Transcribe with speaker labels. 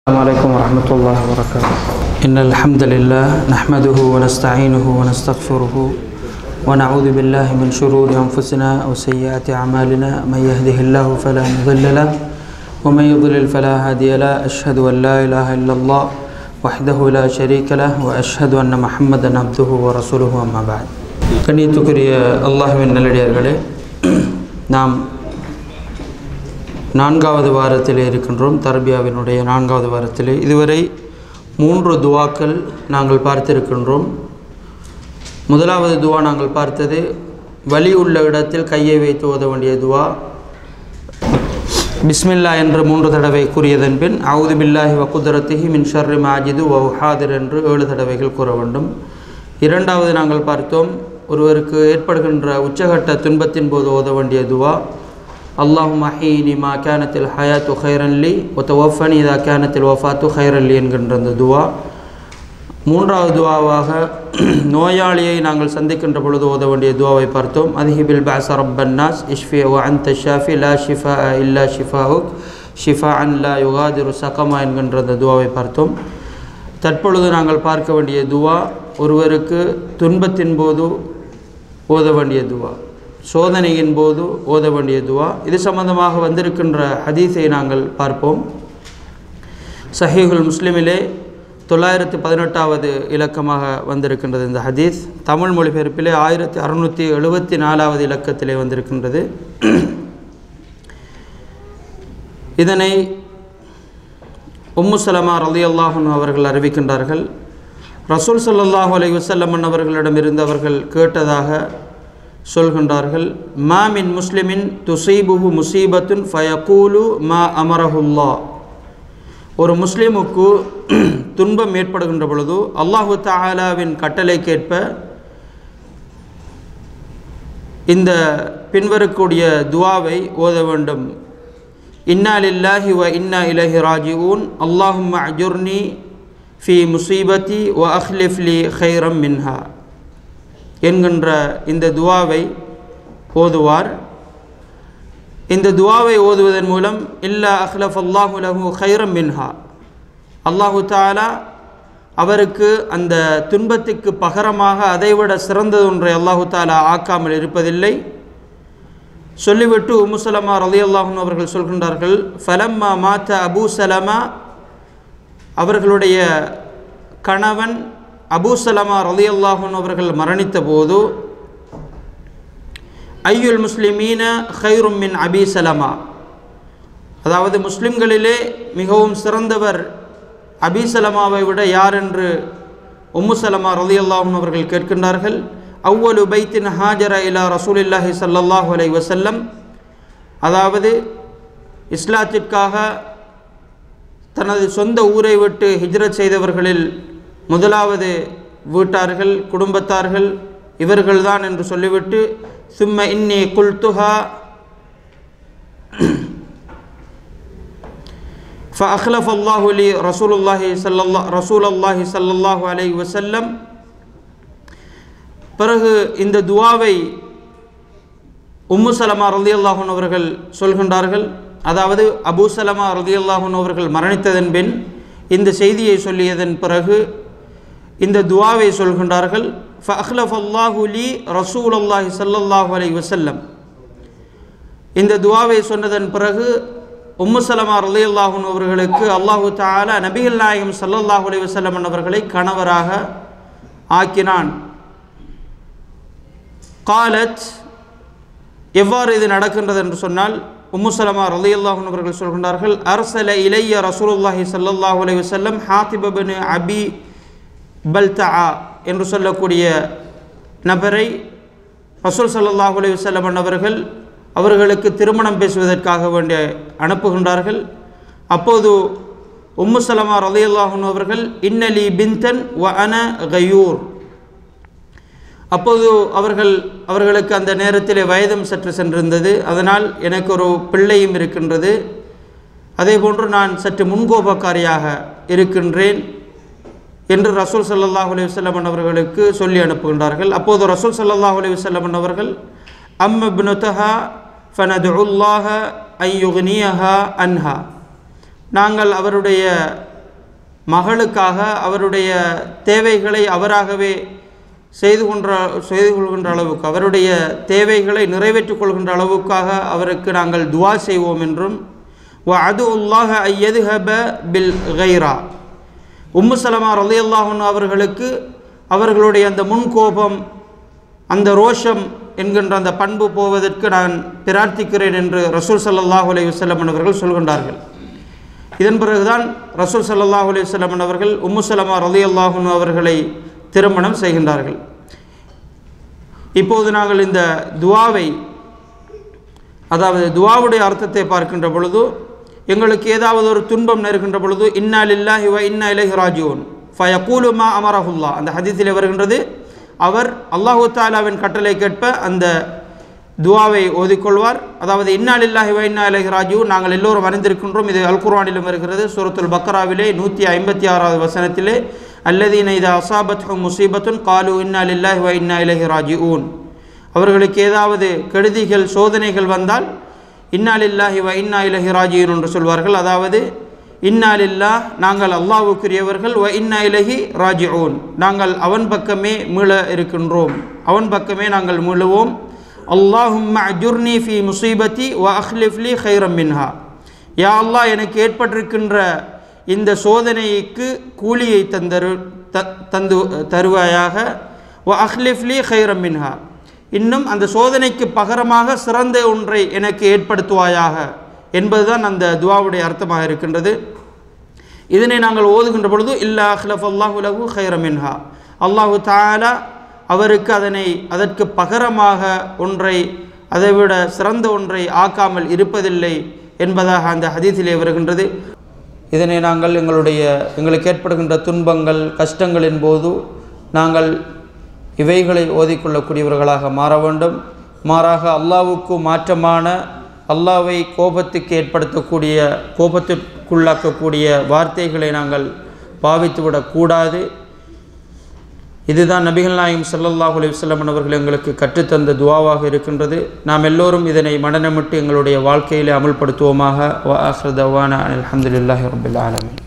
Speaker 1: السلام عليكم ورحمة الله وبركاته. إن الحمد لله نحمده ونستعينه ونستغفره ونعوذ بالله من شرور أنفسنا أو سيئات أعمالنا. من يهده الله فلا مضل له ومن يضلل فلا هادي له. أشهد أن لا إله إلا الله وحده لا شريك له وأشهد أن محمدا عبده ورسوله أما بعد. கண்ணியத்துக்குரிய அல்லாஹுவின் நல்லடியார்களே نعم நான்காவது வாரத்தில் இருக்கின்றோம். தர்பியாவினுடைய நான்காவது வாரத்தில். இதுவரை மூன்று துவாக்கள் நாங்கள் பார்த்திருக்கின்றோம். முதலாவது துவா நாங்கள் பார்த்தது வலி உள்ள இடத்தில் கையை வைத்து ஓத வேண்டிய துவா. பிஸ்மில்லா என்று மூன்று தடவை கூறியதன் பின் அவுது பில்லாஹி வக்குதரத்திஹி மின் ஷர்ரி மாஜிது வஹாதிர் என்று ஏழு தடவைகள் கூற வேண்டும். இரண்டாவது நாங்கள் பார்த்தோம் ஒருவருக்கு ஏற்படுகின்ற உச்சகட்ட துன்பத்தின் போது ஓத வேண்டிய துவா. அல்லாஹும் அஹீனி மா கேனத்தில் ஹயாத்து ஹைரன்லி ஒத்த ஒஃபனி இதா கேனத்தில் ஒஃபாத்து ஹைரன்லி என்கின்ற அந்த துவா மூன்றாவது துவாவாக நோயாளியை நாங்கள் சந்திக்கின்ற பொழுது ஓத வேண்டிய துவாவை பார்த்தோம். அதிஹிபில் பாச ரப்பன்னாஸ் இஷ்ஃபி ஓ அந்த ஷாஃபி லா ஷிஃபா இல்லா ஷிஃபாவுக் ஷிஃபா அன் லா யுகாதிரு சகமா என்கின்ற அந்த துவாவை பார்த்தோம். தற்பொழுது நாங்கள் பார்க்க வேண்டிய துவா ஒருவருக்கு துன்பத்தின் போது ஓத வேண்டிய துவா சோதனையின் போது ஓத வேண்டிய துவா. இது சம்பந்தமாக வந்திருக்கின்ற ஹதீஸை நாங்கள் பார்ப்போம். சஹீஹுல் முஸ்லிமிலே தொள்ளாயிரத்து பதினெட்டாவது இலக்கமாக வந்திருக்கின்றது இந்த ஹதீஸ். தமிழ் மொழிபெயர்ப்பிலே ஆயிரத்தி அறுநூற்றி எழுபத்தி நாலாவது இலக்கத்திலே வந்திருக்கின்றது. இதனை உம்மு சலமா அல்லாஹன் அவர்கள் அறிவிக்கின்றார்கள். ரசூல் சல்லாஹூ அலை வசல்லமன் அவர்களிடமிருந்து அவர்கள் கேட்டதாக சொல்கின்றார்கள் மா மின் முஸ்லிமின் துசைபுகு முசீபத்துன் ஃபயகூலு மா அமரஹுல்லா ஒரு முஸ்லீமுக்கு துன்பம் ஏற்படுகின்ற பொழுது அல்லாஹு தாலாவின் கட்டளைக்கேற்ப இந்த பின்வரக்கூடிய துவாவை ஓத வேண்டும். இன்னா லில்லாஹி வ இன்னா இலஹி ராஜிவூன் அல்லாஹும் அஜுர்னி ஃபி முசீபத்தி வ அஹ்லிஃப்லி ஹைரம் மின்ஹா. என்கின்ற இந்த துவாவை ஓதுவார். இந்த துவாவை ஓதுவதன் மூலம் இல்லா அஹ்லஃப் அல்லாஹு லஹு ஹைரம் மின்ஹா. அல்லாஹு தாலா அவருக்கு அந்த துன்பத்துக்கு பகரமாக அதைவிட சிறந்தது ஒன்றை அல்லாஹு தாலா ஆக்காமல் இருப்பதில்லை. சொல்லிவிட்டு உமுசலமா ரலி அல்லாஹூன் அவர்கள் சொல்கின்றார்கள் ஃபலம்மா மாத்த அபு சலமா அவர்களுடைய கணவன் அபூ சலமா ரலி அல்லாஹூன் அவர்கள் மரணித்த போது ஐயுல் முஸ்லிமீன ஹைரும் மின் அபி சலமா. அதாவது முஸ்லிம்களிலே மிகவும் சிறந்தவர் அபி சலமாவை விட யார் என்று உம்மு சலமா ரலி அல்லாஹூன் அவர்கள் கேட்கின்றார்கள். அவ்வலு பைத்தின் ஹாஜர இலா ரசூலில்லாஹி சல்லாஹூ அலை வசல்லம் அதாவது இஸ்லாத்திற்காக தனது சொந்த ஊரை விட்டு ஹிஜ்ரத் செய்தவர்களில் முதலாவது வீட்டார்கள் குடும்பத்தார்கள் இவர்கள்தான் என்று சொல்லிவிட்டு சும்ம இன்னி குல்துஹா فأخلف الله لي رسول الله صلى الله رسول الله صلى الله عليه وسلم பிறகு இந்த துவாவை உம்மு சலமா ரதி அல்லாஹூன் அவர்கள் சொல்கின்றார்கள் அதாவது அபூ சலமா ரதி அல்லாஹூன் அவர்கள் மரணித்ததன் பின் இந்த செய்தியை சொல்லியதன் பிறகு இந்த துவாவை சொல்கின்றார்கள் ஃபஹ்லஃப் அல்லாஹு லி ரசூல் அல்லாஹி சல்லல்லாஹு அலை வசல்லம் இந்த துவாவை சொன்னதன் பிறகு உம்மு சலமா அல்லாஹூன் அவர்களுக்கு அல்லாஹு தாலா நபிகள் நாயகம் சல்லல்லாஹு அலி வசல்லம் அவர்களை கணவராக ஆக்கினான். காலத் எவ்வாறு இது நடக்கின்றது என்று சொன்னால் உம்மு சலமா ரலி அல்லாஹூன் அவர்கள் சொல்கின்றார்கள் அரசல இளைய ரசூலுல்லாஹி சல்லல்லாஹு அலி வசல்லம் ஹாத்திபபின் அபி பல்தா என்று சொல்லக்கூடிய நபரை ரசூல் சல்லாஹ் அலி வல்லம் அவர்கள் அவர்களுக்கு திருமணம் பேசுவதற்காக வேண்டிய அனுப்புகின்றார்கள். அப்போது உம்மு சலமா ரலி அவர்கள் இன்னலி பிந்தன் வ அன கயூர். அப்போது அவர்கள் அவர்களுக்கு அந்த நேரத்தில் வயதும் சற்று சென்றிருந்தது. அதனால் எனக்கு ஒரு பிள்ளையும் இருக்கின்றது. அதே போன்று நான் சற்று முன்கோபக்காரியாக இருக்கின்றேன். என்று ரசூல் சல்லாஹ் அலி வல்லமன் அவர்களுக்கு சொல்லி அனுப்புகின்றார்கள். அப்போது ரசூல் சல்லாஹ் அலி வல்லமன் அவர்கள் அம் பினுத்தஹா ஃபனதுல்லாஹ ஐயுக்னியஹா அன்ஹா. நாங்கள் அவருடைய மகளுக்காக அவருடைய தேவைகளை அவராகவே செய்து கொன்ற செய்து கொள்கின்ற அளவுக்கு அவருடைய தேவைகளை நிறைவேற்றிக் கொள்கின்ற அளவுக்காக அவருக்கு நாங்கள் துவா செய்வோம் என்றும் வ அது உல்லாஹ ஐயதுஹப பில் கைரா உம்மு சலமா ரலி அவர்களுக்கு அவர்களுடைய அந்த முன்கோபம் அந்த ரோஷம் என்கின்ற அந்த பண்பு போவதற்கு நான் பிரார்த்திக்கிறேன் என்று ரசூல் சல்லாஹூ அலி வல்லமன் அவர்கள் சொல்கின்றார்கள். இதன் பிறகுதான் ரசூல் சல்லாஹூ அலி வல்லமன் அவர்கள் உம்மு சலமா ரலி அவர்களை திருமணம் செய்கின்றார்கள். இப்போது நாங்கள் இந்த துவாவை அதாவது துவாவுடைய அர்த்தத்தை பார்க்கின்ற பொழுது எங்களுக்கு ஏதாவது ஒரு துன்பம் நெருக்கின்ற பொழுது இன்னா லில்லாஹி வ இன்னா இலஹி ராஜூன் ஃபயகூலு மா அமரஹுல்லா அந்த ஹதீஸில் வருகின்றது அவர் அல்லாஹு தாலாவின் கட்டளை கேட்ப அந்த துவாவை ஓதிக்கொள்வார். அதாவது இன்னால் லில்லாஹி வ இன்னா ராஜு ராஜியூன் நாங்கள் எல்லோரும் அறிந்திருக்கின்றோம். இது அல்குர்வானிலும் வருகிறது. சூரத்துல் பக்ராவிலே நூற்றி ஐம்பத்தி ஆறாவது வசனத்திலே அல்லதீன இது அசாபத் முசீபத்துன் காலு இன்னால் லில்லாஹி வ இன்னா இலைஹி ராஜிஊன். அவர்களுக்கு ஏதாவது கெடுதிகள் சோதனைகள் வந்தால் இன்னாலில்லாஹி வ இன்னா இலஹி ராஜியூன் என்று சொல்வார்கள். அதாவது இன்னாலில்லா நாங்கள் அல்லாவுக்குரியவர்கள் வ இன்னா இலஹி ராஜிஊன் நாங்கள் அவன் பக்கமே மீள இருக்கின்றோம். அவன் பக்கமே நாங்கள் மீளுவோம். அல்லாஹும் அஜுர்னி ஃபி முசீபத்தி வ அஹ்லிஃப்லி ஹைரம் மின்ஹா. யா அல்லாஹ் எனக்கு ஏற்பட்டிருக்கின்ற இந்த சோதனைக்கு கூலியை தந்தரு த தந்து தருவாயாக. வ அஹ்லிஃப்லி ஹைரம் மின்ஹா. இன்னும் அந்த சோதனைக்கு பகரமாக சிறந்த ஒன்றை எனக்கு ஏற்படுத்துவாயாக என்பதுதான் அந்த துவாவுடைய அர்த்தமாக இருக்கின்றது. இதனை நாங்கள் ஓதுகின்ற பொழுது இல்லா அஹ்லஃப் அல்லாஹு லஹு ஹைரமின்ஹா அல்லாஹு தாலா அவருக்கு அதனை அதற்கு பகரமாக ஒன்றை அதைவிட சிறந்த ஒன்றை ஆக்காமல் இருப்பதில்லை என்பதாக அந்த ஹதீஸிலே வருகின்றது. இதனை நாங்கள் எங்களுடைய எங்களுக்கு ஏற்படுகின்ற துன்பங்கள் கஷ்டங்களின் போது நாங்கள் இவைகளை ஓதிக்கொள்ளக்கூடியவர்களாக மாற வேண்டும். மாறாக அல்லாவுக்கு மாற்றமான அல்லாவை கோபத்துக்கு ஏற்படுத்தக்கூடிய கோபத்திற்குள்ளாக்கக்கூடிய வார்த்தைகளை நாங்கள் பாவித்துவிடக்கூடாது இதுதான் நபிகள் நாயம் சல்லல்லாஹ் அலைஹி அவர்கள் எங்களுக்கு கற்றுத்தந்த துவாவாக இருக்கின்றது. நாம் எல்லோரும் இதனை மனநமிட்டு எங்களுடைய வாழ்க்கையிலே அமல்படுத்துவோமாக. வா ஆஹிரு அலமதுல்லாஹி ரபுல்லாலமின்